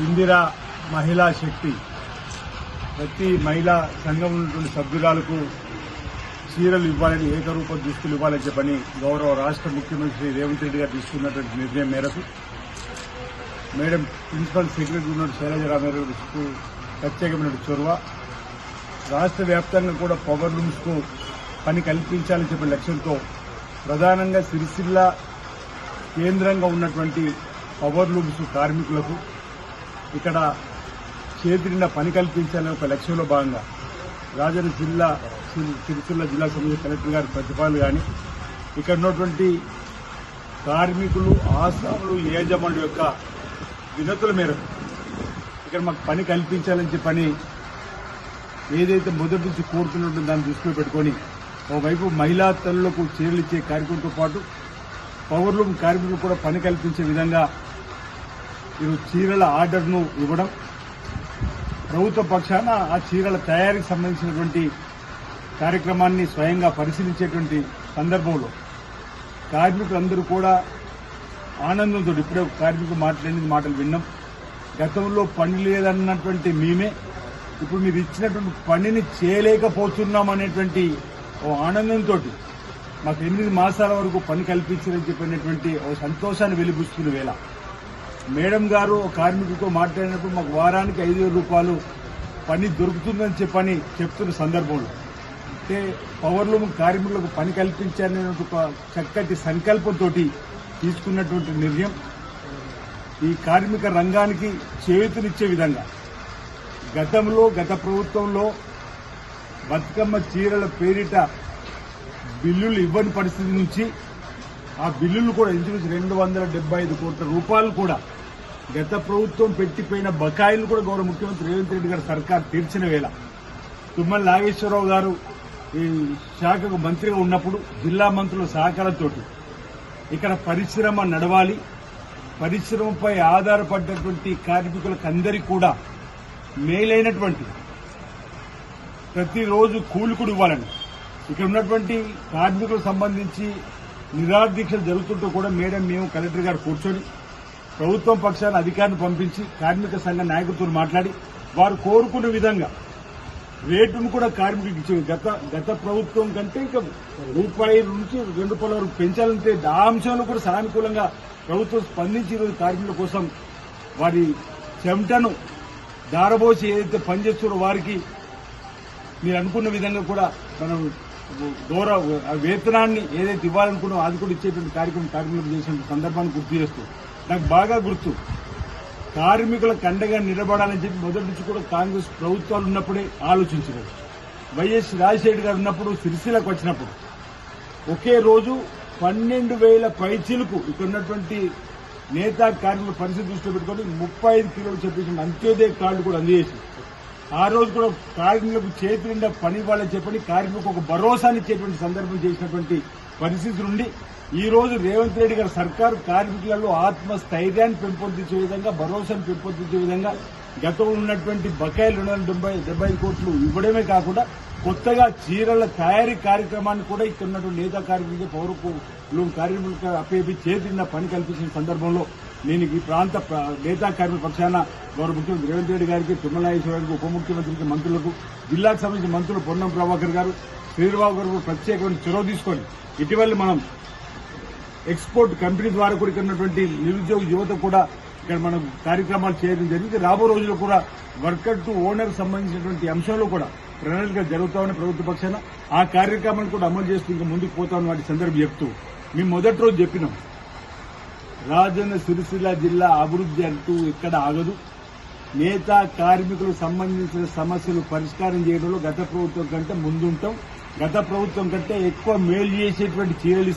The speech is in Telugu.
ఇందిరా మహిళా శక్తి. ప్రతి మహిళా సంఘం ఉన్నటువంటి సభ్యురాలకు చీరలు ఇవ్వాలని ఏకరూప దుస్తులు ఇవ్వాలని చెప్పని గౌరవ రాష్ట్ర ముఖ్యమంత్రి రేవంత్ రెడ్డి గారు తీసుకున్నటువంటి నిర్ణయం మేరకు మేడం ప్రిన్సిపల్ సెక్రటరీ ఉన్న శైలజ రామారావుకు ప్రత్యేకమైన చొరవ. రాష్ట్ర వ్యాప్తంగా కూడా పవర్ రూమ్స్కు పని కల్పించాలని చెప్పిన లక్ష్యంతో ప్రధానంగా సిరిసిల్ల కేంద్రంగా ఉన్నటువంటి పవర్ లూమ్స్ కార్మికులకు ఇక్కడ చేతిన పని కల్పించాలనే ఒక లక్ష్యంలో భాగంగా రాజన్న జిల్లా సిరి- సిరిసిల్ల జిల్లా సంబంధించిన కలెక్టర్ గారి ప్రతిపాదన కానీ ఇక్కడ ఉన్నటువంటి కార్మికులు ఆసాములు యజమానుల యొక్క వినతుల మేరకు ఇక్కడ మాకు పని కల్పించాలని పని ఏదైతే మొదటి నుంచి కోరుతున్నట్టు దాన్ని దృష్టిలో పెట్టుకొని ఓవైపు మహిళా తల్లులకు చీరలు ఇచ్చే కార్యక్రమంతో పాటు పౌరులు కార్మికులు కూడా పని కల్పించే విధంగా ఈరోజు చీరల ఆర్డర్ను ఇవ్వడం ప్రభుత్వ పక్షాన ఆ చీరల తయారీకి సంబంధించినటువంటి కార్యక్రమాన్ని స్వయంగా పరిశీలించేటువంటి సందర్భంలో కార్మికులందరూ కూడా ఆనందంతో ఇప్పుడే కార్మికులు మాట్లాడిన మాటలు విన్నాం. గతంలో పని లేదన్నటువంటి మేమే ఇప్పుడు మీరు ఇచ్చినటువంటి పనిని చేయలేకపోతున్నాం అనేటువంటి ఓ ఆనందంతో మాకు ఎనిమిది మాసాల వరకు పని కల్పించారని చెప్పినటువంటి ఓ సంతోషాన్ని వెలిపిస్తున్న వేళ. మేడం గారు కార్మికులతో కార్మికుడితో మాట్లాడినప్పుడు మాకు వారానికి ఐదు వేల రూపాయలు పని దొరుకుతుందని చెప్పని చెప్తున్న సందర్భంలో. అంటే పవర్లూమ్ కార్మికులకు పని కల్పించాలనే ఒక చక్కటి సంకల్పంతో తీసుకున్నటువంటి నిర్ణయం. ఈ కార్మిక రంగానికి చేతునిచ్చే విధంగా గతంలో గత ప్రభుత్వంలో బతుకమ్మ చీరల పేరిట బిల్లులు ఇవ్వని పరిస్థితి నుంచి ఆ బిల్లులు కూడా ఇంచుమించు రెండు వందల డెబ్బై ఐదు కోట్ల రూపాయలు కూడా గత ప్రభుత్వం పెట్టిపోయిన బకాయిలు కూడా గౌరవ ముఖ్యమంత్రి రేవంత్ రెడ్డి గారు సర్కార్ తీర్చిన వేళ. తుమ్మల నాగేశ్వరరావు గారు ఈ శాఖకు మంత్రిగా ఉన్నప్పుడు జిల్లా మంత్రుల సహకారంతో ఇక్కడ పరిశ్రమ నడవాలి. పరిశ్రమపై ఆధారపడ్డటువంటి కార్మికులకు అందరికీ కూడా మేలైనటువంటి ప్రతిరోజు కూలికుడు ఇవ్వాలని. ఇక్కడ ఉన్నటువంటి కార్మికులకు సంబంధించి నిరాదీక్షలు జరుగుతుంటూ కూడా మేడం మేము కలెక్టర్ గారు కూర్చొని ప్రభుత్వం పక్షాన అధికారిని పంపించి కార్మిక సంఘ నాయకులతో మాట్లాడి వారు కోరుకున్న విధంగా రేటును కూడా కార్మికులకు ఇచ్చేది గత గత ప్రభుత్వం కంటే ఇంకా రూపాయి నుంచి రెండు రూపాయల వరకు పెంచాలంటే ఆ అంశంలో కూడా సానుకూలంగా ప్రభుత్వం స్పందించి ఈరోజు కార్మికుల కోసం వారి చెమటను దారబోసి ఏదైతే పనిచేస్తున్నారో వారికి మీరు అనుకున్న విధంగా కూడా మనం గౌరవ వేతనాన్ని ఏదైతే ఇవ్వాలనుకున్నామో అది కూడా ఇచ్చేటువంటి కార్యక్రమం కార్మికులకు చేసిన సందర్భాన్ని గుర్తు చేస్తూ నాకు బాగా గుర్తు. కార్మికులకు అండగా నిలబడాలని చెప్పి మొదటి నుంచి కూడా కాంగ్రెస్ ప్రభుత్వాలు ఉన్నప్పుడే ఆలోచించినారు. వైఎస్ రాజశేఖర్ గారు ఉన్నప్పుడు సిరిసిలకు వచ్చినప్పుడు. ఒకే రోజు పన్నెండు వేల పైచీలకు ఇక్కడ ఉన్నటువంటి నేత కార్మికుల పరిస్థితి దృష్టిలో పెట్టుకొని ముప్పై ఐదు కిలోలు చెప్పించిన అంత్యోదయ కార్డు కూడా అందజేసింది. ఆ రోజు కూడా కార్మికులకు చేతి నిండా పని వాళ్ళని చెప్పని కార్మికులకు ఒక భరోసాని ఇచ్చేటువంటి సందర్భం చేసినటువంటి పరిస్థితి నుండి ఈ రోజు రేవంత్ రెడ్డి గారి సర్కారు కార్మికులలో ఆత్మస్థైర్యాన్ని పెంపొందించే విధంగా భరోసాను పెంపొందించే విధంగా గతంలో ఉన్నటువంటి బకాయిలు రెండు వందల డెబ్బై డెబ్బై కోట్లు ఇవ్వడమే కాకుండా కొత్తగా చీరల తయారీ కార్యక్రమాన్ని కూడా ఇక్కడ ఉన్నటువంటి నేత కార్మికులు పౌరకు కార్మికులకు అప్పేపి చేతిన్న పని కల్పించిన సందర్భంలో నేను ఈ ప్రాంత నేతా కార్మిక పక్షాన గౌరవ ముఖ్యమంత్రి రేవంత్ రెడ్డి గారికి తిమ్మనాయేశ్వర గారికి ఉప ముఖ్యమంత్రికి మంత్రులకు జిల్లాకు సంబంధించిన మంత్రులు పొన్నం ప్రభాకర్ గారు శ్రీరాబాబు గారు ప్రత్యేకమైన చొరవ తీసుకొని ఇటీవల మనం ఎక్స్పోర్ట్ కంపెనీ ద్వారా కూడా ఇక్కడ ఉన్నటువంటి నిరుద్యోగ యువత కూడా ఇక్కడ మనం కార్యక్రమాలు చేయడం జరిగింది. రాబో రోజుల్లో కూడా వర్కర్ టు ఓనర్ సంబంధించినటువంటి అంశంలో కూడా ప్రణాళిక జరుగుతామని ప్రభుత్వ పక్షాన ఆ కార్యక్రమాన్ని కూడా అమలు చేస్తూ ఇంకా ముందుకు పోతామని వాటి సందర్భం చెప్తూ. మేము మొదటి రోజు చెప్పినాం. రాజన్న సిరిసిల్ల జిల్లా అభివృద్ధి అంటూ ఎక్కడ ఆగదు. నేతా కార్మికులకు సంబంధించిన సమస్యలు పరిష్కారం చేయడంలో గత ప్రభుత్వం కంటే ముందుంటాం. గత ప్రభుత్వం కంటే ఎక్కువ మేలు చేసేటువంటి చీరలు